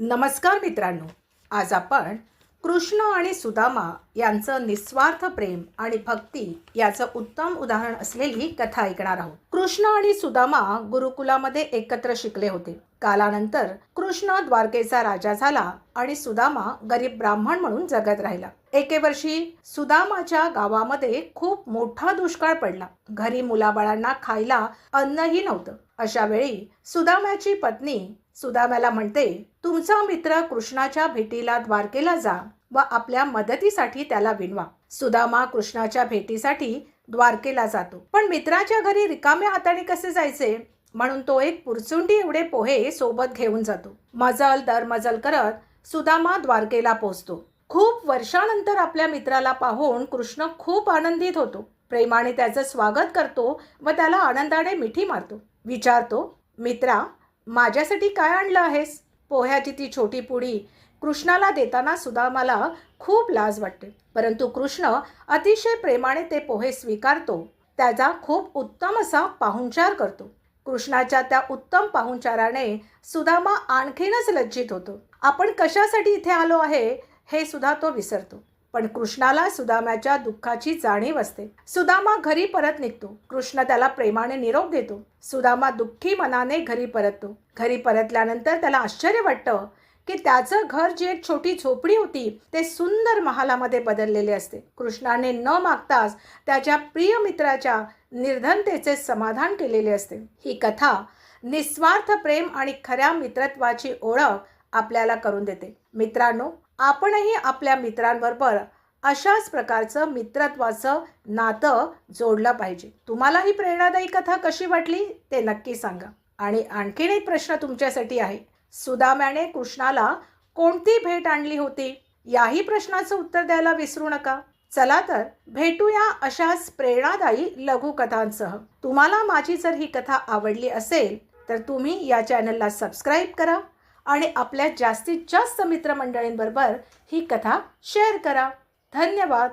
नमस्कार मित्रांनो. आज आपण कृष्ण आणि सुदामा यांचं निस्वार्थ प्रेम आणि भक्ती याचं उत्तम उदाहरण असलेली कथा ऐकणार आहोत. कृष्ण आणि सुदामा गुरुकुलामध्ये एकत्र शिकले होते. कालानंतर कृष्ण द्वारकेचा राजा झाला आणि सुदामा गरीब ब्राह्मण म्हणून जगत राहिला. एके वर्षी सुदामाच्या गावामध्ये खूप मोठा दुष्काळ पडला. घरी मुलाबाळांना खायला अन्नही नव्हतं. अशा वेळी सुदामाची पत्नी सुदामाला म्हणते तुमचा मित्र कृष्णाच्या भेटीला द्वारकेला जा व आपल्या मदतीसाठी त्याला विनवा सुदामा कृष्णाच्या भेटीसाठी द्वारकेला जातो. पण मित्राच्या घरी रिकाम्या हाताने कसे जायचे? म्हणून तो एक पुरचुंडी एवढे पोहे सोबत घेऊन जातो. मजल दर मजल करत सुदामा द्वारकेला पोहोचतो. खूप वर्षानंतर आपल्या मित्राला पाहून कृष्ण खूप आनंदित होतो. प्रेमाने त्याचं स्वागत करतो व त्याला आनंदाने मिठी मारतो. विचारतो मित्रा माझ्यासाठी काय आणलं आहेस? पोह्याची ती छोटी पुडी कृष्णाला देताना सुदामाला खूप लाज वाटते. परंतु कृष्ण अतिशय प्रेमाने ते पोहे स्वीकारतो. त्याचा खूप उत्तम असा पाहुणचार करतो. कृष्णाच्या त्या उत्तम पाहुणचाराने सुदामा आणखीनच लज्जित होतो. आपण कशासाठी इथे आलो आहे हे सुद्धा तो विसरतो. पण कृष्णाला सुदामाच्या दुःखाची जाणीव असते. सुदामा घरी परत निघतो. कृष्ण त्याला प्रेमाने निरोप देतो. सुदामा दुःखी मनाने घरी परततो. घरी परतल्यानंतर त्याला आश्चर्य वाटतं की त्याचं घर जी एक छोटी झोपडी होती ते सुंदर महालामध्ये बदललेले असते. कृष्णाने न मागताच त्याच्या प्रिय मित्राच्या निर्धनतेचे समाधान केलेले असते. ही कथा निस्वार्थ प्रेम आणि खऱ्या मित्रत्वाची ओळख आपल्याला करून देते. मित्रांनो आपणही आपल्या मित्रांबरोबर अशाच प्रकारचं मित्रत्वाचं नातं जोडलं पाहिजे. तुम्हाला ही प्रेरणादायी कथा कशी वाटली ते नक्की सांगा. आणि आणखीन एक प्रश्न तुमच्यासाठी आहे. सुदाम्याने कृष्णाला कोणती भेट आणली होती? याही प्रश्नाचं उत्तर द्यायला विसरू नका. चला तर भेटूया अशाच प्रेरणादायी लघुकथांसह. तुम्हाला माझी जर ही कथा आवडली असेल तर तुम्ही या चॅनलला सबस्क्राईब करा. आणि आपल्या जास्तीत जास्त मित्रमंडळींबरोबर ही कथा शेअर करा. धन्यवाद.